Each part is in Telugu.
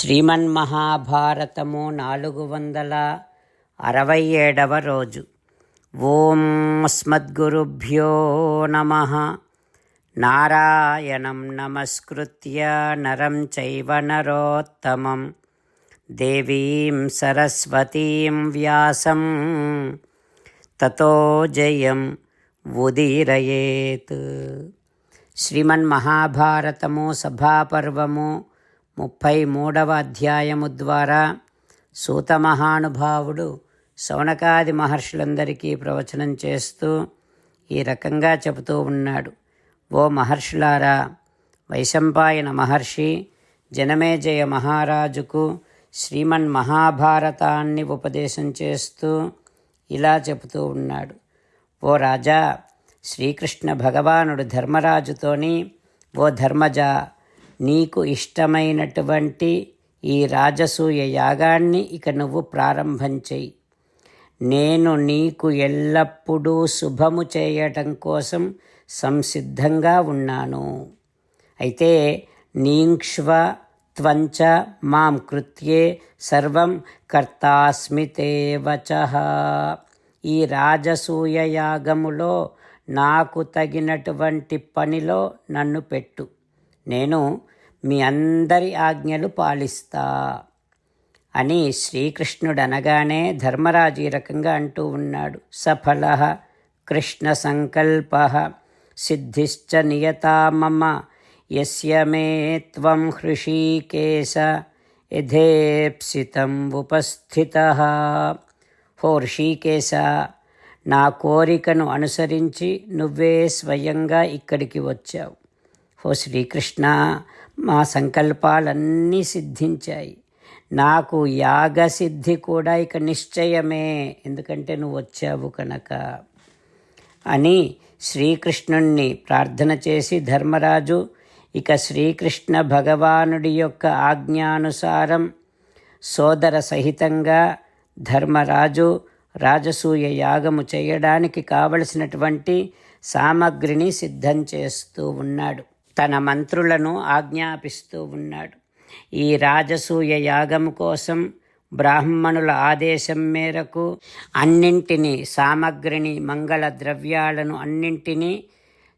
శ్రీమన్మహాభారతము నాలుగు వందల అరవై ఏడవ రోజు. ఓం అస్మద్గురుభ్యో నమ. నారాయణం నమస్కృత్య నరం చైవ నరోత్తమం. దేవీం సరస్వతీం వ్యాసం. తతో జయం ఉదీరయేత్. శ్రీమన్మహాభారతము సభాపర్వము ముప్పై మూడవ అధ్యాయము ద్వారా సూతమహానుభావుడు శౌనకాది మహర్షులందరికీ ప్రవచనం చేస్తూ ఈ రకంగా చెబుతూ ఉన్నాడు. ఓ మహర్షులారా వైశంపాయన మహర్షి జనమేజయ మహారాజుకు శ్రీమన్ మహాభారతాన్ని ఉపదేశం చేస్తూ ఇలా చెబుతూ ఉన్నాడు. ఓ రాజా శ్రీకృష్ణ భగవానుడు ధర్మరాజుతోని ఓ ధర్మజ నీకు ఇష్టమైనటువంటి ఈ రాజసూయ యాగాన్ని ఇక నువ్వు ప్రారంభం చెయ్యి. నేను నీకు ఎల్లప్పుడూ శుభము చేయటం కోసం సంసిద్ధంగా ఉన్నాను. అయితే నీంక్ష్వ త్వంచ మాం కృత్యే సర్వం కర్తాస్మి తే ఈ రాజసూయ యాగములో నాకు తగినటువంటి పనిలో నన్ను పెట్టు. నేను మీ అందరి ఆజ్ఞలు పాలిస్తా అని శ్రీకృష్ణుడు అనగానే ధర్మరాజు ఈ రకంగా అంటూ ఉన్నాడు. సఫల కృష్ణ సంకల్ప సిద్ధిశ్చ నియతా మమ యస్య మే త్వం హృషీకేశ యథేప్సితం ఉపస్థిత. హో హృషీకేశ నా కోరికను అనుసరించి నువ్వే స్వయంగా ఇక్కడికి వచ్చావు. ఓ శ్రీకృష్ణ మా సంకల్పాలన్నీ సిద్ధించాయి. నాకు యాగ సిద్ధి కూడా ఇక నిశ్చయమే. ఎందుకంటే నువ్వు వచ్చావు కనుక. అని శ్రీకృష్ణుణ్ణి ప్రార్థన చేసి ధర్మరాజు ఇక శ్రీకృష్ణ భగవానుడి యొక్క ఆజ్ఞానుసారం సోదర సహితంగా ధర్మరాజు రాజసూయ యాగము చేయడానికి కావలసినటువంటి సామగ్రిని సిద్ధం చేస్తూ ఉన్నాడు. తన మంత్రులను ఆజ్ఞాపిస్తూ ఉన్నాడు. ఈ రాజసూయ యాగం కోసం బ్రాహ్మణుల ఆదేశం మేరకు అన్నింటినీ సామగ్రిని మంగళ ద్రవ్యాలను అన్నింటినీ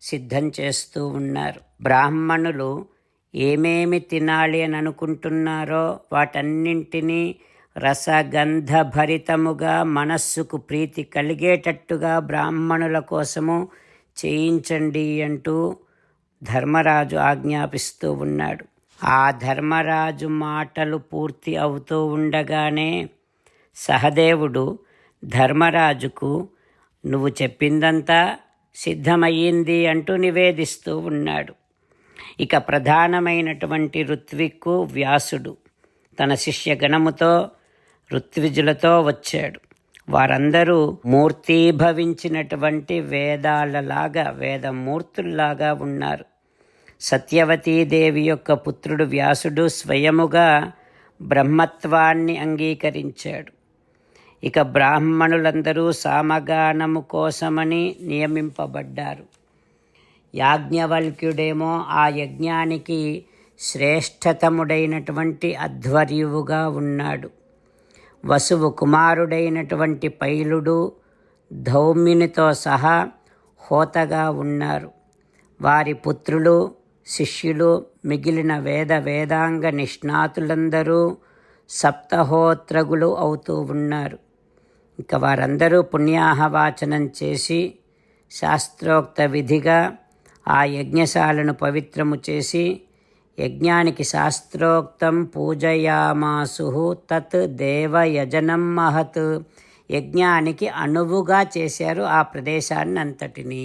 సిద్ధం చేస్తూ ఉన్నారు. బ్రాహ్మణులు ఏమేమి తినాలి అని అనుకుంటున్నారో వాటన్నింటినీ రసగంధభరితముగా మనస్సుకు ప్రీతి కలిగేటట్టుగా బ్రాహ్మణుల కోసము చేయించండి అంటూ ధర్మరాజు ఆజ్ఞాపిస్తూ ఉన్నాడు. ఆ ధర్మరాజు మాటలు పూర్తి అవుతూ ఉండగానే సహదేవుడు ధర్మరాజుకు నువ్వు చెప్పిందంతా సిద్ధమయ్యింది అంటూ నివేదిస్తూ ఉన్నాడు. ఇక ప్రధానమైనటువంటి ఋత్విక్కు వ్యాసుడు తన శిష్యగణముతో ఋత్విజులతో వచ్చాడు. వారందరూ మూర్తీభవించినటువంటి వేదాలలాగా వేదమూర్తుల్లాగా ఉన్నారు. సత్యవతీదేవి యొక్క పుత్రుడు వ్యాసుడు స్వయముగా బ్రహ్మత్వాన్ని అంగీకరించాడు. ఇక బ్రాహ్మణులందరూ సామగానము కోసమని నియమింపబడ్డారు. యాజ్ఞవల్క్యుడేమో ఆ యజ్ఞానికి శ్రేష్టతముడైనటువంటి అధ్వర్యువుగా ఉన్నాడు. వసువు కుమారుడైనటువంటి పైలుడు ధౌమ్యునితో సహా హోతగా ఉన్నారు. వారి పుత్రులు శిష్యులు మిగిలిన వేద వేదాంగ నిష్ణాతులందరూ సప్తహోత్రగులు అవుతూ ఉన్నారు. ఇక వారందరూ పుణ్యాహవాచనం చేసి శాస్త్రోక్త విధిగా ఆ యజ్ఞశాలను పవిత్రము చేసి యజ్ఞానికి శాస్త్రోక్తం పూజయామాసు తత్ దేవయజనం మహత్ యజ్ఞానికి అణువుగా చేశారు ఆ ప్రదేశాన్ని అంతటిని